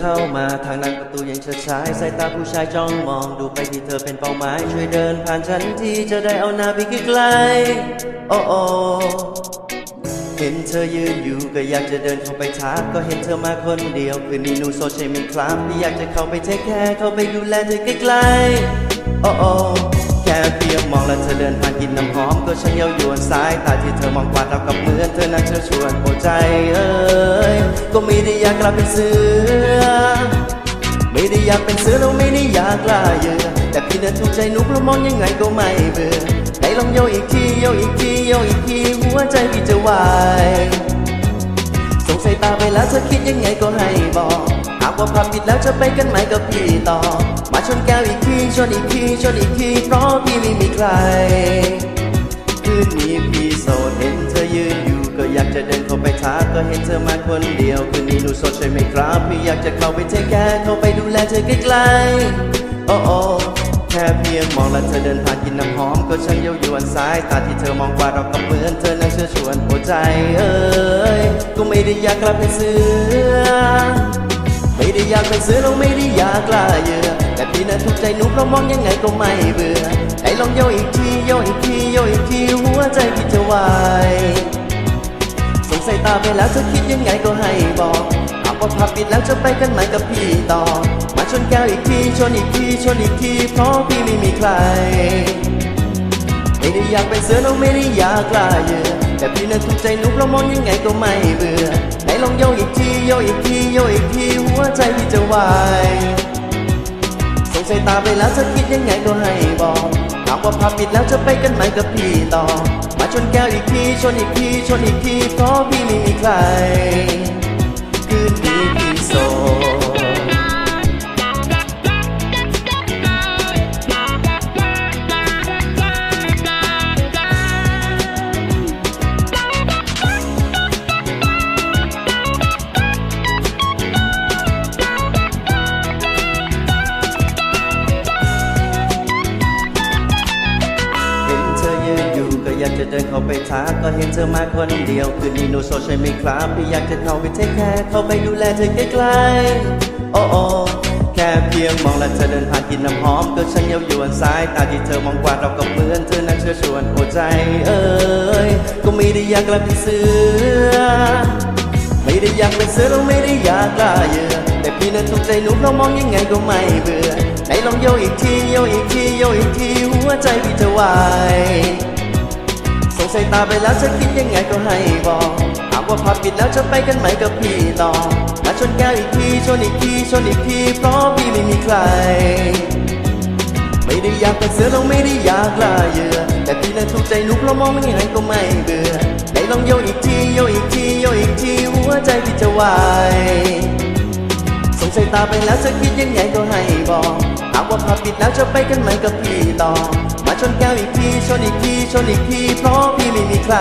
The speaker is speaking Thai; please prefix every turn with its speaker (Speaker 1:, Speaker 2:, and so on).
Speaker 1: เข้ามาทางนั้นประตูยังเฉิดฉายสายตาผู้ชายจ้องมองดูไปที่เธอเป็นเป้าหมาย ช่วยเดินผ่านฉันที่จะได้เอาหน้าไปใกล้โอ้โอเห็นเธอยืนอยู่ก็อยากจะเดินเข้าไปทักก็เห็นเธอมาคนเดียว คืนนี้หนูโซใช่ไหมครับที่อยากจะเข้าไปเทคแคร์เข้าไปดูแลเธอใกล้ๆโอ้โอแค่เพียงมองแล้วเธอเดินผ่านกินน้ำหอมก็ช่างเย้ายวนสายตาที่เธอมองกวาดเรากับเหมือนเธอนั้นเชิญชวนหัวใจเอ้ย ก็ไม่ได้อยากกลับเป็นเสือ ไม่ได้อยากเป็นเสือแล้วไม่ได้อยากกล้าเยือแต่พี่นั้นถูกใจหนุกแล้วมองยังไงก็ไม่เบื่อไหนลองโยกอีกทีโยกอีกทีโยกอีกทีหัวใจพี่จะวายสงสัยตาไปแล้วเธอคิดยังไงก็ให้บอกหากว่าพับผิดแล้วจะไปกันไหมกับพี่ต่อ มาชนแก้วอีกทีชนอีกทีชนอีกทีเพราะพี่ไม่มีใคร คืนนี้พี่โสดเห็นเธอยืนอยู่ ก็อยากจะเดินเข้าไปทักก็เห็นเธอมาคนเดียว คืนนี้หนูโสดใช่ไหมครับพี่อยากจะเข้าไปเทคแคร์เข้าไปดูแลเธอใกล้ๆโอ้โอ้แค่เพียงมองแล้วเธอเดินผ่านกินน้ำหอม ก็ช่างเย้ายวนสายตาที่เธอมองกว่าเรากับเหมือนเธอนั้นเชื่อชวนหัวใจเอ้ยก็ไม่ได้อยากกลับเป็นเสือไม่ได้อยากเป็นเสือเราไม่ได้อยากกล้าเยือ แต่พี่นั้นถูกใจหนูเพราะมองยังไงก็ไม่เบื่อไหนลองโยอีกทีโยอีกทีโยอีกทีหัวใจพี่จะวายสงสัยตาไปแล้วเธอคิดยังไงก็ให้บอกหากว่าพับปิดแล้วจะไปกันไหมกับพี่ต่อ มาชนแก้วอีกทีชนอีกทีชนอีกทีเพราะพี่ไม่มีใคร ไม่ได้อยากเป็นเสือน้องไม่ได้อยากกล้าเยือแต่พี่นั้นถูกใจหนูเพราะมองยังไงก็ไม่เบื่อไหนลองโยอีกทีโยอีกทีโยอีกทีหัวใจพี่จะวาย สงสัยตาไปแล้วเธอคิดยังไงก็ให้บอกถามว่าภาพปิดแล้วจะไปกันไหมกับพี่ต่อ มาชนแก้วอีกทีชนอีกทีชนอีกทีเพราะพี่ไม่มีใคร คืนนี้พี่โสด เดินเข้าไปทักก็เห็นเธอมาคนเดียว คืนนี้หนูโซใช่ไหมครับพี่อยากจะเข้าไปเทคแคร์เข้าไปดูแลเธอใกล้ๆโอ้โอ้แค่เพียงมองและเธอเดินผ่านกินน้ำหอมก็ฉันเย้ายวนสายตาที่เธอมองกวาเรากับเหมือนเธอนั้นเชื่อชวนหัวใจเอ้ยก็ไม่ได้อยากกลับเป็นเสือไม่ได้อยากเป็นเสือเราไม่ได้อยากกล้าเยือแต่พี่นั้นถูกใจหนูเพราะมองยังไงก็ไม่เบื่อไหนลองโยอีกทีโยอีกทีโยอีกทีหัวใจพี่จะวาย สงสัยตาไปแล้วเธอคิดยังไงก็ให้บอกหากว่าพับปิดแล้วจะไปกันไหมกับพี่ต่อมาชนแก้วอีกทีชนอีกทีชนอีกทีเพราะพี่ไม่มีใคร ไม่ได้อยากเป็นเสือเราไม่ได้อยากกล้าเยือแต่พี่นั้นถูกใจหนูเรามองมันยังไงก็ไม่เบื่อไหนลองโยอีกทีโยอีกทีโยอีกทีหัวใจพี่จะวายสงสัยตาไปแล้วเธอคิดยังไงก็ให้บอกหากว่าพับปิดแล้วจะไปกันไหมกับพี่ต่อ มาชนแก้วอีกทีชนอีกทีชนอีกทีเพราะพี่ไม่มีใคร